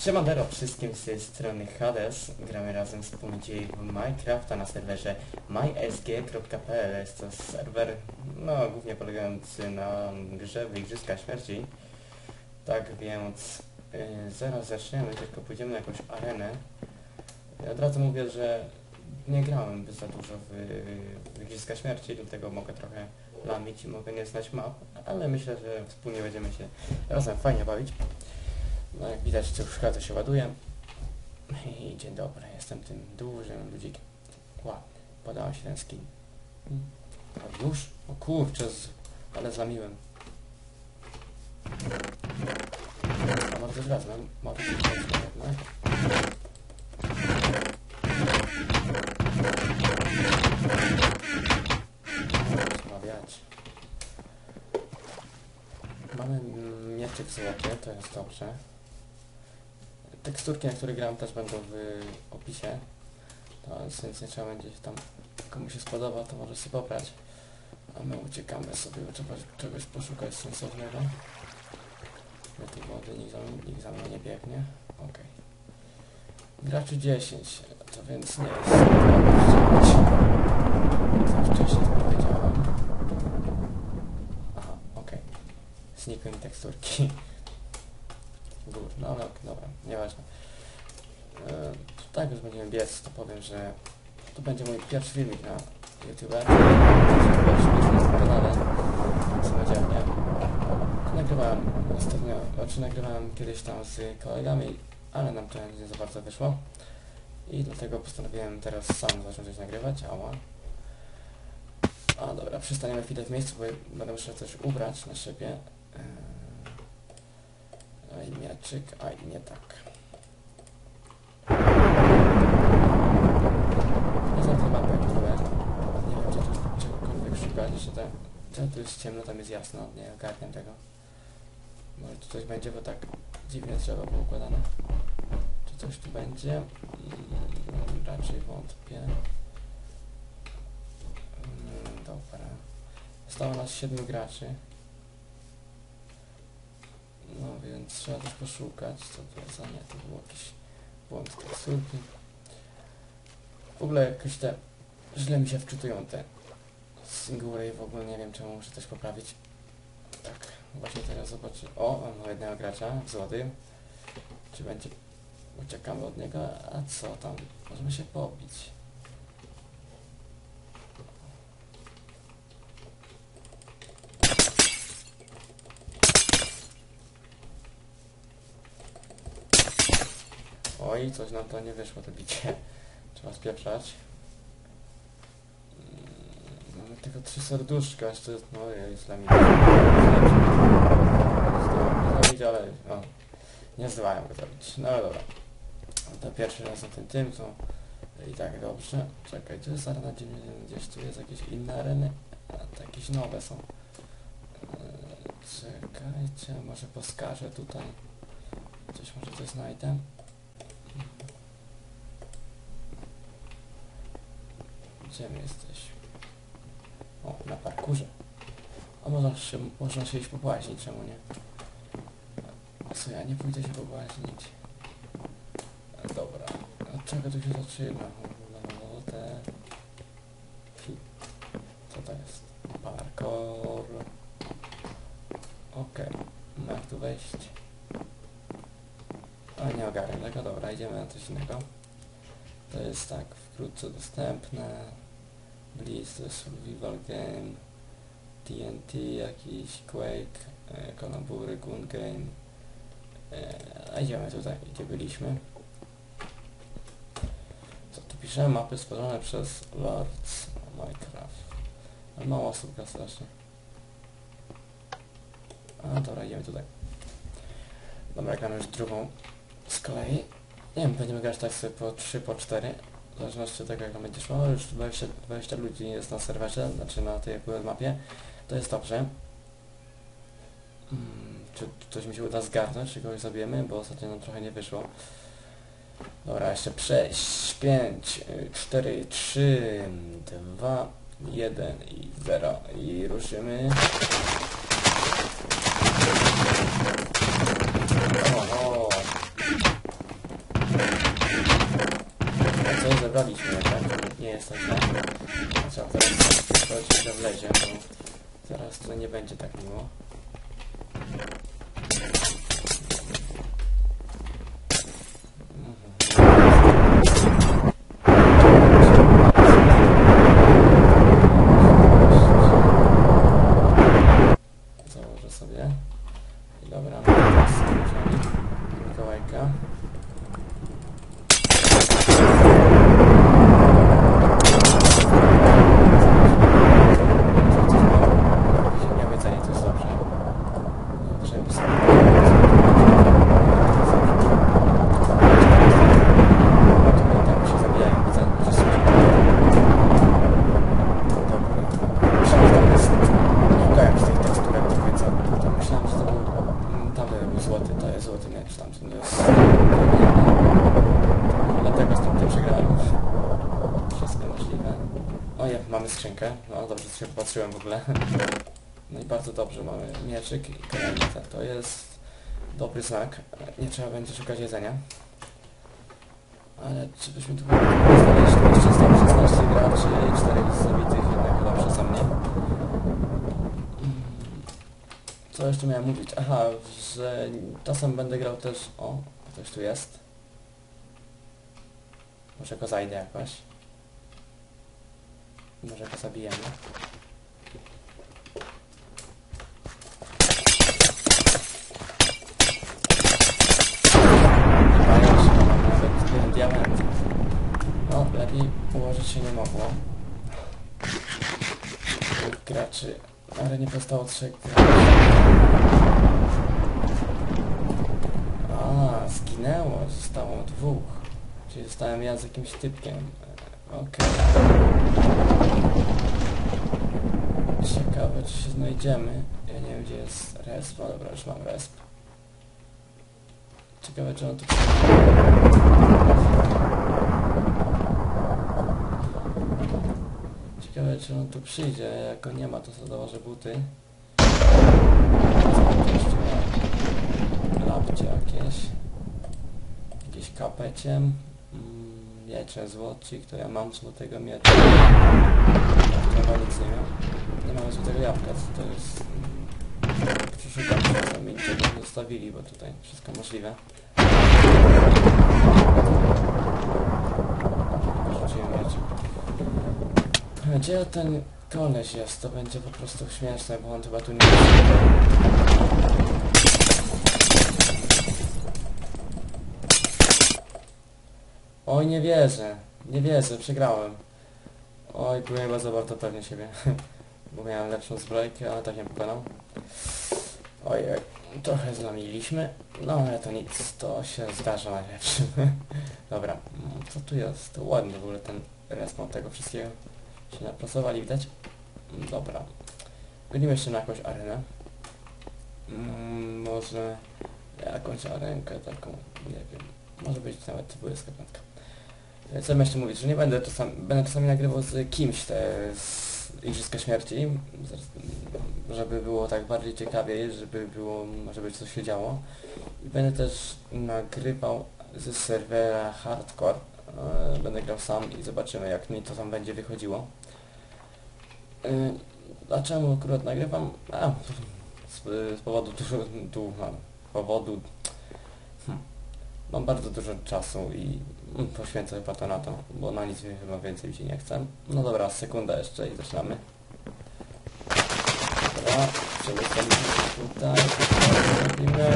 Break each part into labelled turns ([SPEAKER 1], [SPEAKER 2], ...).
[SPEAKER 1] Siemandero wszystkim z tej strony Hades. Gramy razem dzisiaj w Minecrafta na serwerze mysg.pl. Jest to serwer, no głównie polegający na grze w Igrzyska Śmierci. Tak więc yy, zaraz zaczniemy, tylko pójdziemy na jakąś arenę. Ja od razu mówię, że nie grałem za dużo w, w Igrzyska Śmierci, dlatego mogę trochę lamić i mogę nie znać map, ale myślę, że wspólnie będziemy się razem fajnie bawić. No jak widać, to już każdy się ładuje. I dzień dobry, jestem tym dużym ludzikiem. Ładny, podoba się ten skin. A już? O kurczę, ale zamiłem. A może wezmę, może wezmę jednak. Rozmawiać. Mamy mm, mieczyk złoty, to jest dobrze. Teksturki, na których gram też będą w opisie. To nic, nie trzeba będzie tam komu się spodoba, to może sobie pobrać. A my uciekamy sobie, bo trzeba czegoś poszukać sensownego. Nie tu wody, nikt za, nikt za mną nie biegnie. Okej. Graczy 10, to więc nie jest Co wcześniej powiedziałem. Aha, okej. Znikły mi teksturki. Gór, no ale ok, dobra, nieważne. E, tak już będziemy biec, to powiem, że to będzie mój pierwszy filmik na YouTube. Pierwszy filmik na kanale samodzielnie. Nagrywałem ostatnio, znaczy nagrywałem kiedyś tam z kolegami, ale nam to nie za bardzo wyszło. I dlatego postanowiłem teraz sam zacząć coś nagrywać, ała. A dobra, przystaniemy chwilę w miejscu, bo będę musiał coś ubrać na siebie. Eee, a nie tak. Nie znam tej mapy ogóle. Nie wiem, gdzie tu czegokolwiek szukać. Jeszcze te, te, tu jest ciemno, tam jest jasno. Nie ogarniam tego. Może tu coś będzie, bo tak dziwnie drzewo było układane. Czy coś tu będzie? Mm, raczej wątpię. Mm, dobra. Zostało nas siedmiu graczy. No więc trzeba też poszukać, co to za nie, to był jakiś błąd tekstурki. W ogóle jakoś te, źle mi się wczytują te singuły i w ogóle nie wiem czemu muszę coś poprawić. Tak, właśnie teraz zobaczę. O, mam jednego gracza, złoty. Czy będzie... Uciekamy od niego, a co tam? Możemy się pobić. Oj, coś nam to nie wyszło, to bicie. Trzeba spieprzać. Mm, Mamy tylko trzy serduszka, jeszcze jest, no jest dla mnie. Zrobić, ale no, nie zdołałem go zrobić. No ale dobra. To pierwszy raz na tym tym, to i tak dobrze. Czekaj, tu jest arena gdzie- gdzieś tu jest jakieś inne areny, a jakieś nowe są. Eee, Czekajcie, może poskażę tutaj. Coś może coś znajdę. Gdzie my jesteśmy? O, na parkurze. A można się, można się iść pobłaźnić, czemu nie? A co, ja nie pójdę się pobłaźnić. E, Dobra. Od czego tu się zaczyna? No, te... Fi. Co to jest? Parkour. Okej. No jak tu wejść? A nie ogarnę tego, dobra, idziemy na coś innego. To jest tak wkrótce dostępne. Jest survival game. TNT jakiś, Quake, e, Gun Game. E, idziemy tutaj, gdzie byliśmy. Co tu pisze? Mapy stworzone przez Lords Minecraft. Ale mało osób gra strasznie. A dobra, idziemy tutaj. Dobra, gramy już drugą z kolei. Nie wiem, będziemy grać tak sobie po 3, po 4. Zależności od tego jak nam będzie szło. Już 20, 20 ludzi jest na serwerze, znaczy na tej Google mapie. To jest dobrze. Mm, czy coś mi się uda zgarnąć, czy kogoś zabijemy, bo ostatnio nam trochę nie wyszło. Dobra, jeszcze 6, 5, 4, 3, 2, 1 i 0. I ruszymy. O, o. zebraliśmy jednak, nie jest to źle. Trzeba teraz wchodzić do wlezie, bo zaraz to nie będzie tak miło. Założę sobie. I dobra, no teraz. Mikołajka. Nie obiecanie, to jest dobrze. Żeby sobie... Tam się zabijają, widzę, że są Dobra. Myślałem, że tam jest... Szukałem z tych teksturek trochę co. To myślałem, że to był... mm, Tamten był złoty, to jest złoty miecz, tamten jest... Dlatego z tamtym przegrałem. Wszystko możliwe. O ja, mamy skrzynkę. No dobrze, że się popatrzyłem w ogóle. No i bardzo dobrze, mamy mieczyk i kolejny. To jest dobry znak. Nie trzeba będzie szukać jedzenia. Ale czy byśmy tu mogli jeszcze 116 graczy i 4 zabitych jednak chyba przeze mnie. Mm, Co jeszcze miałem mówić? Aha, że czasem będę grał też... O, ktoś tu jest. Może go zajdę jakoś. Może go zabijemy. Pająk się mam nawet jeden diament. No, lepiej ułożyć się nie mogło. Dwóch graczy, ale nie zostało trzech graczy. A, zginęło, zostało dwóch. Czyli zostałem ja z jakimś typkiem. E, Okej. Ciekawe, czy się znajdziemy. Ja nie wiem, gdzie jest resp. No dobra, już mam resp. Ciekawe, czy on tu Ciekawe, czy on tu przyjdzie. Jak go nie ma, to sobie założę buty. Lapcie jakieś. Jakieś kapecie. Mm, Miecze złocik, to ja mam złotego miecza. Chyba nic nie miał. Nie mamy złotego jabłka, co to jest... Przeszukam, tam mi zostawili, bo tutaj wszystko możliwe. Rzuciłem mieczyk. Gdzie ten koleś jest? To będzie po prostu śmieszne, bo on chyba tu nie jest. Oj, nie wierzę. Nie wierzę, przegrałem. Oj, byłem bardzo bardzo pewny siebie. Bo miałem lepszą zbrojkę, ale tak nie pokonał. Oj, trochę zlamiliśmy. No ale to nic, to się zdarza najlepszym. Dobra, co tu jest? To ładny w ogóle ten respawn tego wszystkiego. Się napracowali, widać? Mm, Dobra. Gonimy jeszcze na jakąś arenę. Mm, może jakąś arenkę taką, nie wiem. Może być nawet 25. E, Co jeszcze mówić, że nie będę czasami, będę czasami nagrywał z kimś te z Igrzyska Śmierci, żeby było tak bardziej ciekawiej, żeby było, żeby coś się działo. I będę też nagrywał ze serwera Hardcore. E, Będę grał sam i zobaczymy jak mi to tam będzie wychodziło. E, A czemu akurat nagrywam? A, z, z powodu dużo, tu mam, powodu hmm, mam bardzo dużo czasu i poświęcę chyba to na to, bo na nic chyba więcej mi się nie chce. No dobra, sekunda jeszcze i zaczynamy. Dobra, się tutaj, robimy,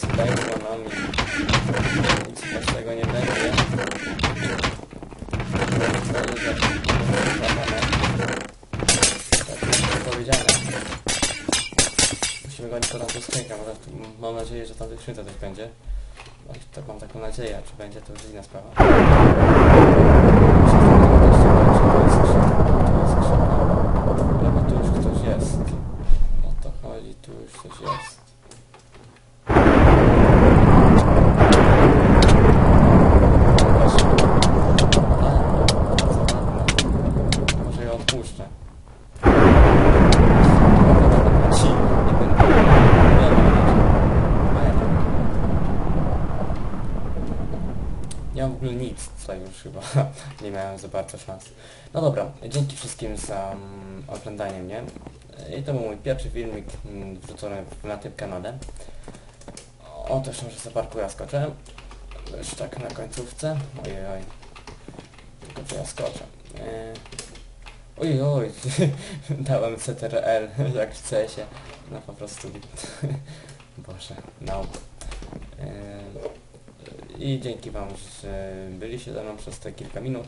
[SPEAKER 1] tutaj za nami. Nic lepszego nie będzie. Myślę, że tak jest powiedziane. Musimy gonić po tamtą skrzynkę, może w- mam nadzieję, że tam skrzynce coś będzie. No, tak mam taką nadzieję, czy będzie to już inna sprawa. Chyba tu już ktoś jest. O to chodzi, tu już coś jest. Może ją odpuszczę. Ci, nie będę. nie mam w ogóle nic, co już chyba nie miałem za bardzo szans. No dobra, dzięki wszystkim za mm, oglądanie mnie. I to był mój pierwszy filmik mm, wrzucony na tym kanale. O, też może zaparkuję, skoczę. Już tak na końcówce. Ojej, oj. Tylko to ja skoczę. Eee. Oj, oj, dałem CTRL jak w CS-ie. No po prostu... Boże, no. Eee, I dzięki Wam, że byliście ze mną przez te kilka minut.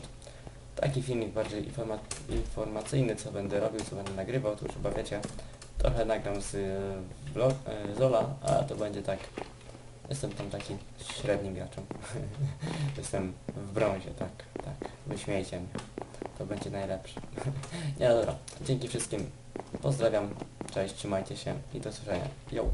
[SPEAKER 1] Taki filmik bardziej informa informacyjny, co będę robił, co będę nagrywał, to już chyba wiecie. Trochę nagram z e, vlog, e, Zola, a to będzie tak... Jestem tam taki średnim graczem. Jestem w brązie, tak, tak. Wyśmiejcie mnie. To będzie najlepsze. Nie, no dobra. Dzięki wszystkim. Pozdrawiam. Cześć, trzymajcie się i do zobaczenia. Yo.